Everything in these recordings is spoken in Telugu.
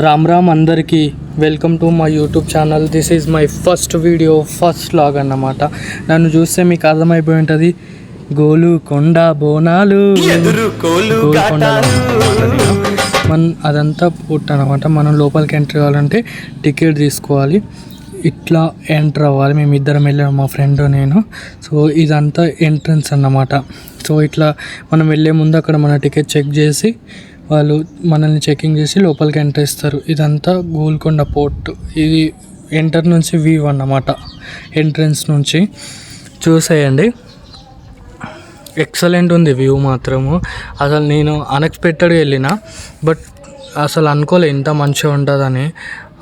రామ్ రామ్ అందరికీ welcome to my YouTube channel. This is my first video first vlog అన్నమాట. నన్ను చూస్తే మీకు అర్థమైపోయి ఉంటుంది గోలు కొండ బోనాలు. మన అదంతా పుట్ట అనమాట మనం లోపలికి ఎంటర్ కావాలంటే టికెట్ తీసుకోవాలి. ఇట్లా ఎంటర్ అవ్వాలి. మేము ఇద్దరం వెళ్ళాము మా ఫ్రెండ్ నేను. సో ఇదంతా ఎంట్రన్స్ అన్నమాట. సో ఇట్లా మనం వెళ్ళే ముందు అక్కడ మన టికెట్ చెక్ చేసి వాళ్ళు మనల్ని చెకింగ్ చేసి లోపలికి ఎంటర్ ఇస్తారు ఇదంతా గోల్కొండ పోర్ట్. ఇది ఎంటర్ నుంచి వ్యూ అన్నమాట. ఎంట్రన్స్ నుంచి చూసేయండి. ఎక్సలెంట్ ఉంది వ్యూ మాత్రము. అసలు నేను అన్ఎక్స్పెక్టెడ్గా వెళ్ళిన బట్ అసలు అనుకోలే ఇంత మంచిగా ఉంటుందని.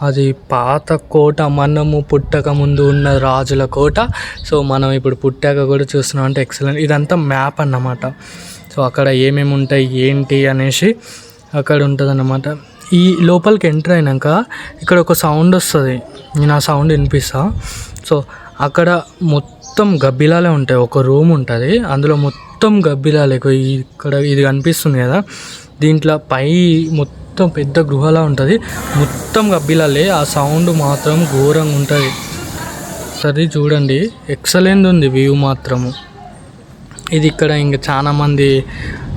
అది పాత కోట మనము పుట్టక ముందు ఉన్న రాజుల కోట. సో మనం ఇప్పుడు పుట్టాక కూడా చూస్తున్నాం అంటే ఎక్సలెంట్ ఇదంతా మ్యాప్ అన్నమాట. సో అక్కడ ఏమేమి ఉంటాయి ఏంటి అనేసి అక్కడ ఉంటుంది అన్నమాట ఈ లోపలికి ఎంటర్ అయినాక ఇక్కడ ఒక సౌండ్ వస్తుంది. నేను ఆ సౌండ్ వినిపిస్తా. సో అక్కడ మొత్తం గబ్బిలాలే ఉంటాయి. ఒక రూమ్ ఉంటుంది. అందులో మొత్తం గబ్బిలాలే. ఇక్కడ ఇది కనిపిస్తుంది కదా. దీంట్లో పై మొత్తం పెద్ద గృహలా ఉంటుంది. మొత్తం గబ్బిలాలే. ఆ సౌండ్ మాత్రం ఘోరంగా ఉంటుంది. సరే చూడండి. ఎక్సలెంట్ ఉంది వ్యూ మాత్రము. ఇది ఇక్కడ ఇంకా చాలా మంది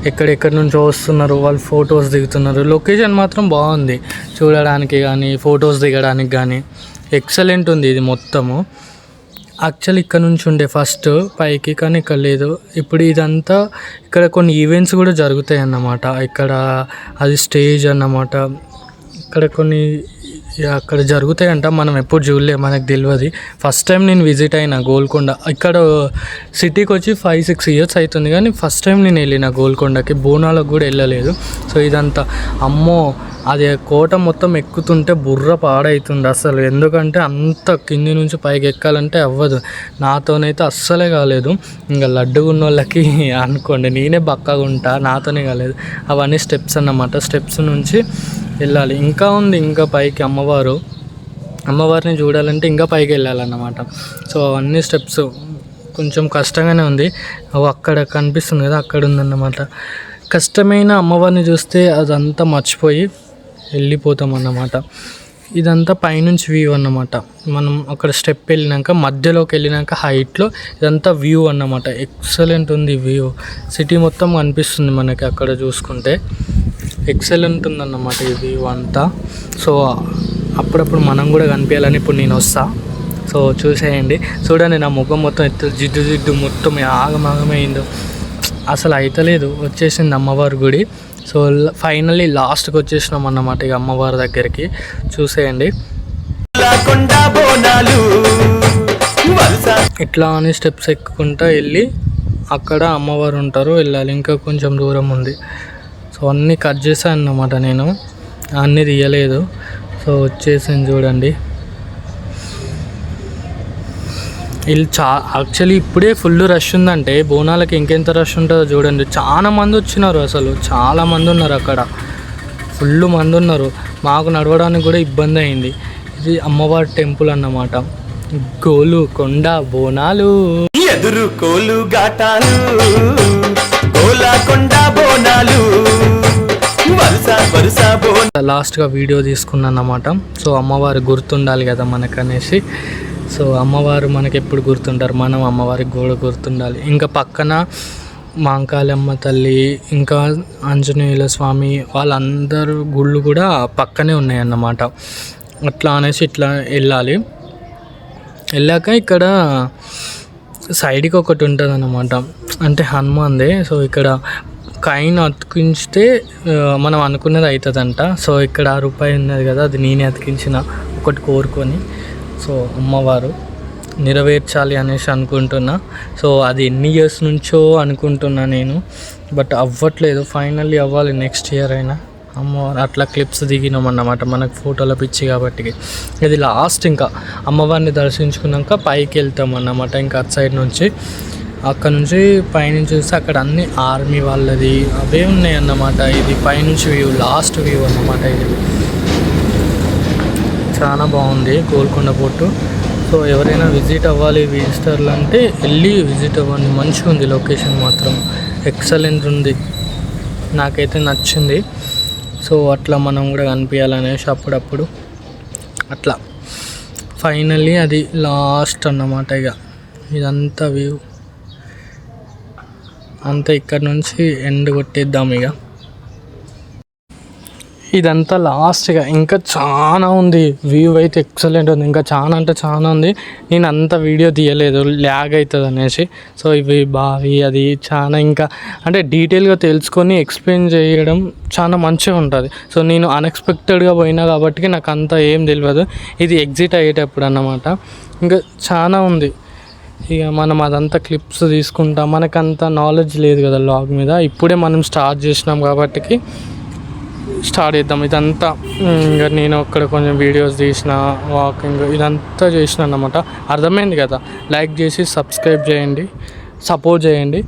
ఎక్కడెక్కడి నుంచో వస్తున్నారు వాళ్ళు ఫొటోస్ దిగుతున్నారు. లొకేషన్ మాత్రం బాగుంది. చూడడానికి కానీ ఫొటోస్ దిగడానికి కానీ ఎక్సలెంట్ ఉంది ఇది మొత్తము. యాక్చువల్ ఇక్కడ నుంచి ఉండే ఫస్ట్ పైకి కానీ ఇక్కడ లేదు. ఇప్పుడు ఇదంతా ఇక్కడ కొన్ని ఈవెంట్స్ కూడా జరుగుతాయి అన్నమాట ఇక్కడ అది స్టేజ్ అన్నమాట. ఇక్కడ కొన్ని అక్కడ జరుగుతాయంట. మనం ఎప్పుడు చూడలే మనకు తెలియదు ఫస్ట్ టైం నేను విజిట్ అయిన గోల్కొండ. ఇక్కడ సిటీకి వచ్చి ఫైవ్ సిక్స్ ఇయర్స్ అవుతుంది కానీ ఫస్ట్ టైం నేను వెళ్ళిన గోల్కొండకి. బోనాలకు కూడా వెళ్ళలేదు. సో ఇదంతా అమ్మో అది కోట మొత్తం ఎక్కుతుంటే బుర్ర పాడైతుంది అసలు. ఎందుకంటే అంత కింది నుంచి పైకి ఎక్కాలంటే అవ్వదు. నాతోనైతే అస్సలే కాలేదు. ఇంకా లడ్డు ఉన్న వాళ్ళకి అనుకోండి నేనే బక్కగా ఉంటా నాతోనే కాలేదు. అవన్నీ స్టెప్స్ అన్నమాట. స్టెప్స్ నుంచి వెళ్ళాలి. ఇంకా ఉంది ఇంకా పైకి అమ్మవారు. అమ్మవారిని చూడాలంటే ఇంకా పైకి వెళ్ళాలన్నమాట. సో అవన్నీ స్టెప్స్ కొంచెం కష్టంగానే ఉంది. అవి అక్కడ కనిపిస్తుంది కదా అక్కడ ఉందన్నమాట. కష్టమైన అమ్మవారిని చూస్తే అదంతా మర్చిపోయి వెళ్ళిపోతాం అన్నమాట ఇదంతా పైనుంచి వ్యూ అన్నమాట. మనం అక్కడ స్టెప్ వెళ్ళినాక మధ్యలోకి వెళ్ళినాక హైట్లో ఇదంతా వ్యూ అన్నమాట. ఎక్సలెంట్ ఉంది వ్యూ సిటీ మొత్తం కనిపిస్తుంది మనకి అక్కడ చూసుకుంటే. ఎక్సలెంట్ ఉందన్నమాట ఈ వ్యూ అంతా. సో అప్పుడప్పుడు మనం కూడా కనిపించాలని ఇప్పుడు నేను వస్తా. సో చూసేయండి. చూడండి నా ముఖం మొత్తం ఎత్తు జిడ్డు జిడ్డు మొత్తం ఆగమాగమైందో అసలు అయితలేదు. వచ్చేసింది అమ్మవారి గుడి. సో ఫైనల్లీ లాస్ట్కి వచ్చేసినాం అన్నమాట ఇక అమ్మవారి దగ్గరికి. చూసేయండి. ఇట్లా అని స్టెప్స్ ఎక్కుకుంటా వెళ్ళి అక్కడ అమ్మవారు ఉంటారు వెళ్ళాలి. ఇంకా కొంచెం దూరం ఉంది. సో అన్నీ కట్ చేశాను అన్నమాట నేను. అన్నీ తీయలేదు. సో వచ్చేసింది చూడండి. వీళ్ళు చా యాక్చువల్లీ ఇప్పుడే ఫుల్ రష్ ఉందంటే బోనాలకి ఇంకెంత రష్ ఉంటుందో చూడండి. చాలా మంది వచ్చినారు అసలు. చాలా మంది ఉన్నారు అక్కడ. ఫుల్ మంది ఉన్నారు. మాకు నడవడానికి కూడా ఇబ్బంది అయింది. ఇది అమ్మవారి టెంపుల్ అన్నమాట. గోలు కొండ బోనాలు. ఎదురు కోలు గాటాలు కొండ బోనాలు లాస్ట్గా వీడియో తీసుకున్నాను అన్నమాట సో అమ్మవారు గుర్తుండాలి కదా మనకనేసి. సో అమ్మవారు మనకి ఎప్పుడు గుర్తుంటారు మనం అమ్మవారికి కూడా గుర్తుండాలి. ఇంకా పక్కన మాంకాళమ్మ తల్లి ఇంకా ఆంజనేయుల స్వామి వాళ్ళందరూ గుళ్ళు కూడా పక్కనే ఉన్నాయన్నమాట. అట్లా అనేసి ఇట్లా వెళ్ళాలి. వెళ్ళాక ఇక్కడ సైడ్కి ఒకటి ఉంటుంది అన్నమాట అంటే హనుమాన్దే. సో ఇక్కడ కాయిన్ అతికించితే మనం అనుకున్నది అవుతుందంట సో ఇక్కడ ఆ రూపాయి ఉన్నది కదా అది నేనే అతికించిన. ఒకటి కోరుకొని. సో అమ్మవారు నెరవేర్చాలి అనేసి అనుకుంటున్నా. సో అది ఎన్ని ఇయర్స్ నుంచో అనుకుంటున్నా నేను. బట్ అవ్వట్లేదు. ఫైనల్లీ అవ్వాలి నెక్స్ట్ ఇయర్ అయినా. అమ్మవారు అట్లా క్లిప్స్ దిగినాం అన్నమాట. మనకు ఫోటోల పిచ్చి కాబట్టి ఇది లాస్ట్ ఇంకా. అమ్మవారిని దర్శించుకున్నాక పైకి వెళ్తాం అన్నమాట. ఇంకా అటు సైడ్ నుంచి. అక్కడ నుంచి పైనుంచి చూస్తే అక్కడ అన్ని ఆర్మీ వాళ్ళది అవే ఉన్నాయి అన్నమాట. ఇది పైనుంచి వ్యూ లాస్ట్ వ్యూ అన్నమాట ఇది. చాలా బాగుంది గోల్కొండ పోర్టు. సో ఎవరైనా విజిట్ అవ్వాలి విజిటర్లు అంటే వెళ్ళి విజిట్ అవ్వండి. మంచిగా ఉంది లొకేషన్ మాత్రం. ఎక్సలెంట్ ఉంది. నాకైతే నచ్చింది. సో అట్లా మనం కూడా కనిపించాలనేసి అప్పుడప్పుడు. అట్లా. ఫైనల్లీ అది లాస్ట్ అన్నమాట ఇక. ఇదంతా వ్యూ అంతా ఇక్కడ నుంచి ఎండ్ కొట్టేద్దాం ఇక. ఇదంతా లాస్ట్గా. ఇంకా చాలా ఉంది. వ్యూ అయితే ఎక్సలెంట్ ఉంది. ఇంకా చాలా అంటే చాలా ఉంది. నేను అంత వీడియో తీయలేదు. ల్యాగ్ అవుతుంది అనేసి. సో ఇవి బావి అది చాలా ఇంకా అంటే డీటెయిల్గా తెలుసుకొని ఎక్స్ప్లెయిన్ చేయడం చాలా మంచిగా ఉంటుంది. సో నేను అన్ఎక్స్పెక్టెడ్గా పోయినా కాబట్టి నాకు అంత ఏం తెలియదు ఇది ఎగ్జిట్ అయ్యేటప్పుడు అన్నమాట. ఇంకా చాలా ఉంది. ఇక మనం అదంతా క్లిప్స్ తీసుకుంటాం. మనకంత నాలెడ్జ్ లేదు కదా లాగ్ మీద. ఇప్పుడే మనం స్టార్ట్ చేసినాం కాబట్టి స్టార్ట్ చేద్దాం. ఇదంతా ఇంకా నేను అక్కడ కొంచెం వీడియోస్ తీసిన వాకింగ్ ఇదంతా చేసిన అన్నమాట అర్థమైంది కదా? లైక్ చేసి సబ్స్క్రైబ్ చేయండి. సపోర్ట్ చేయండి.